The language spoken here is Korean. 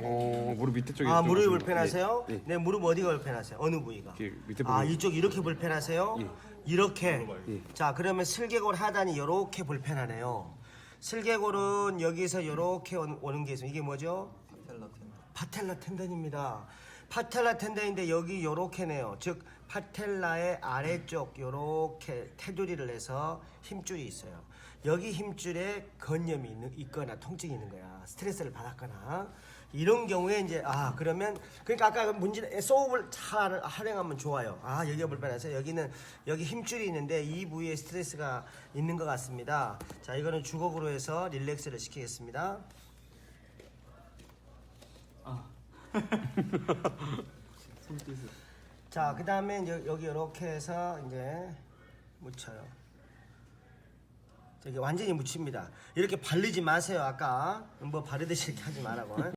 어 무릎 밑에 쪽이 아좀 무릎이. 불편하세요? 예, 예. 네 무릎 어디가 불편하세요? 어느 부위가? 이렇게 밑에 아 부분. 이쪽 이렇게 불편하세요? 예. 이렇게. 예. 자 그러면 슬개골 하단이 이렇게 불편하네요. 슬개골은 여기서 이렇게 오는 게 있어요. 이게 뭐죠? 파텔라 텐던입니다. 파텔라 텐던인데 여기 요렇게네요. 즉 파텔라의 아래쪽 요렇게 테두리를 해서 힘줄이 있어요. 여기 힘줄에 건염이 있는, 있거나 통증이 있는 거야. 스트레스를 받았거나 이런 경우에 이제 아 그러면 그러니까 아까 문제 소업을 잘 활용하면 좋아요. 아 여기가 불편해서 여기는 여기 힘줄이 있는데 이 부위에 스트레스가 있는 것 같습니다. 자 이거는 주걱으로 해서 릴렉스를 시키겠습니다. 자, 그 다음에 여기 이렇게 해서 이제 묻혀요. 저기 완전히 묻힙니다. 이렇게 바르지 마세요. 아까 뭐 바르듯이 이렇게 하지 말라고.